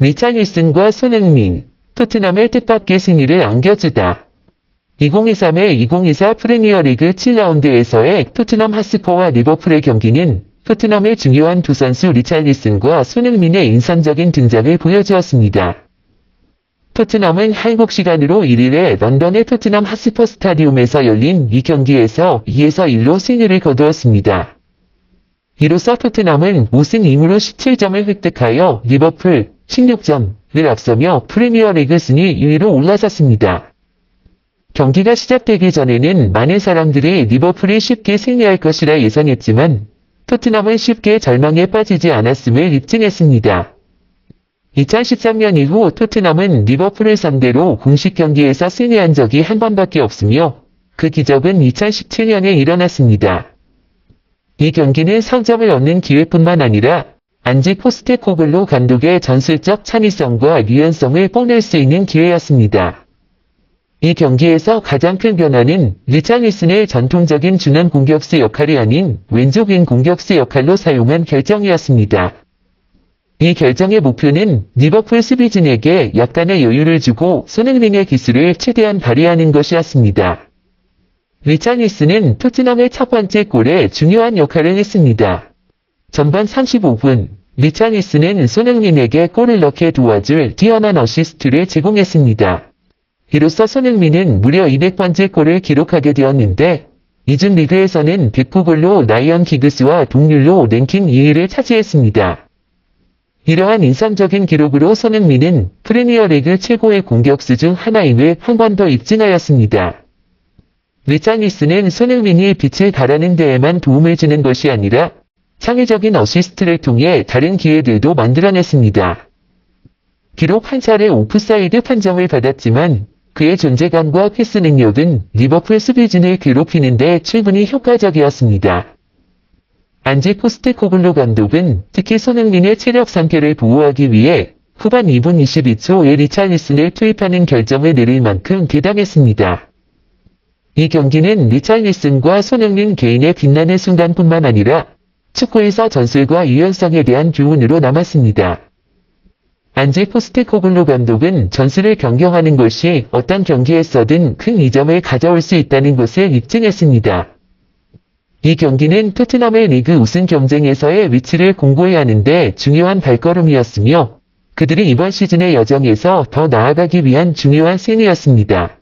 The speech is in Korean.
리차닐슨과 손흥민, 토트넘의 뜻밖의 승리를 안겨주다. 2023-2024 프리미어리그 7라운드에서의 토트넘 하스퍼와 리버풀의 경기는 토트넘의 중요한 두 선수 리차닐슨과 손흥민의 인상적인 등장을 보여주었습니다. 토트넘은 한국 시간으로 1일에 런던의 토트넘 하스퍼 스타디움에서 열린 이 경기에서 2에서 1로 승리를 거두었습니다. 이로써 토트넘은 우승 이후로 17점을 획득하여 리버풀 16점을 앞서며 프리미어리그 순위 2위로 올라섰습니다. 경기가 시작되기 전에는 많은 사람들이 리버풀이 쉽게 승리할 것이라 예상했지만 토트넘은 쉽게 절망에 빠지지 않았음을 입증했습니다. 2013년 이후 토트넘은 리버풀을 상대로 공식 경기에서 승리한 적이 한 번밖에 없으며 그 기적은 2017년에 일어났습니다. 이 경기는 상점을 얻는 기회뿐만 아니라 안지 포스테코글로 감독의 전술적 창의성과 유연성을 뽐낼 수 있는 기회였습니다. 이 경기에서 가장 큰 변화는 리차닐슨의 전통적인 중앙 공격수 역할이 아닌 왼쪽인 공격수 역할로 사용한 결정이었습니다. 이 결정의 목표는 리버풀 수비진에게 약간의 여유를 주고 손흥민의 기술을 최대한 발휘하는 것이었습니다. 리차니스는 토트넘의 첫 번째 골에 중요한 역할을 했습니다. 전반 35분, 리차니스는 손흥민에게 골을 넣게 도와줄 뛰어난 어시스트를 제공했습니다. 이로써 손흥민은 무려 200번째 골을 기록하게 되었는데, 이중 리그에서는 109골로 라이언 기그스와 동률로 랭킹 2위를 차지했습니다. 이러한 인상적인 기록으로 손흥민은 프리미어리그 최고의 공격수 중 하나임을 한 번 더 입증하였습니다. 리차니스는 손흥민이 빛을 발하는 데에만 도움을 주는 것이 아니라 창의적인 어시스트를 통해 다른 기회들도 만들어냈습니다. 비록 한 차례 오프사이드 판정을 받았지만 그의 존재감과 패스 능력은 리버풀 수비진을 괴롭히는데 충분히 효과적이었습니다. 안지 포스테코글로 감독은 특히 손흥민의 체력 상태를 보호하기 위해 후반 2분 22초에 리차니슨을 투입하는 결정을 내릴 만큼 대담했습니다. 이 경기는 리차니슨과 손흥민 개인의 빛나는 순간뿐만 아니라 축구에서 전술과 유연성에 대한 교훈으로 남았습니다. 안지 포스테코글로 감독은 전술을 변경하는 것이 어떤 경기에서든 큰 이점을 가져올 수 있다는 것을 입증했습니다. 이 경기는 토트넘의 리그 우승 경쟁에서의 위치를 공고히 하는데 중요한 발걸음이었으며 그들이 이번 시즌의 여정에서 더 나아가기 위한 중요한 승리였습니다.